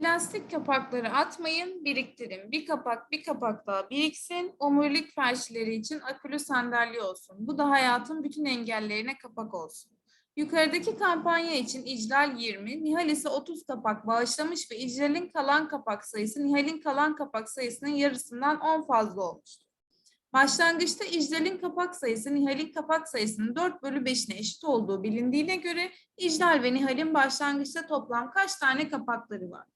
Plastik kapakları atmayın, biriktirin. Bir kapak bir kapak daha biriksin. Omurilik felçleri için akülü sandalye olsun. Bu da hayatın bütün engellerine kapak olsun. Yukarıdaki kampanya için İclal 20, Nihal ise 30 kapak bağışlamış ve İclal'in kalan kapak sayısı Nihal'in kalan kapak sayısının yarısından 10 fazla olmuştur. Başlangıçta İclal'in kapak sayısı Nihal'in kapak sayısının 4 bölü 5'ine eşit olduğu bilindiğine göre İclal ve Nihal'in başlangıçta toplam kaç tane kapakları var?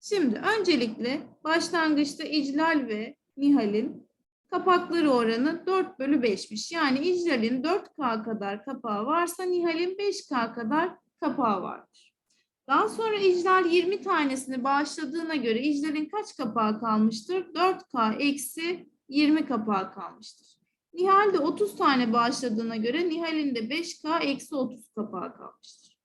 Şimdi öncelikle başlangıçta İclal ve Nihal'in kapakları oranı 4 bölü 5'miş. Yani İclal'in 4K kadar kapağı varsa Nihal'in 5K kadar kapağı vardır. Daha sonra İclal 20 tanesini bağışladığına göre İclal'in kaç kapağı kalmıştır? 4K eksi 20 kapağı kalmıştır. Nihal de 30 tane bağışladığına göre Nihal'in de 5K eksi 30 kapağı kalmıştır.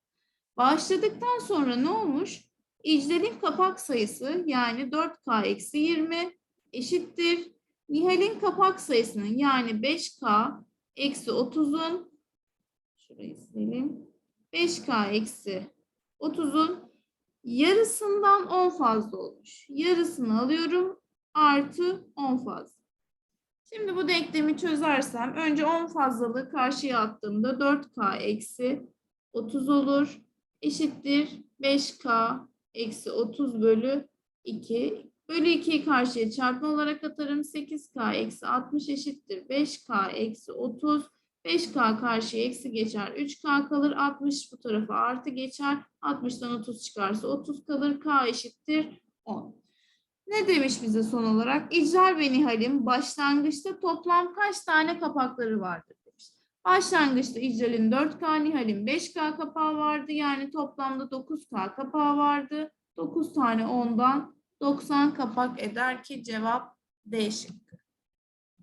Bağışladıktan sonra ne olmuş? İclal'in kapak sayısı yani 4K eksi 20 eşittir. Nihal'in kapak sayısının yani 5K eksi 30'un şurayı silelim. 5K eksi 30'un yarısından 10 fazla olmuş. Yarısını alıyorum artı 10 fazla. Şimdi bu denklemi çözersem önce 10 fazlalığı karşıya attığımda 4K eksi 30 olur. Eşittir 5K eksi 30 bölü 2. Bölü 2'yi karşıya çarpma olarak atarım. 8K eksi 60 eşittir. 5K eksi 30. 5K karşıya eksi geçer. 3K kalır. 60 bu tarafa artı geçer. 60'tan 30 çıkarsa 30 kalır. K eşittir 10. Ne demiş bize son olarak? İcral ve Nihal'in başlangıçta toplam kaç tane kapakları vardır. Başlangıçta İcral'in 4K, Nihal'in 5K kapağı vardı. Yani toplamda 9K kapağı vardı. 9 tane ondan 90 kapak eder ki cevap D.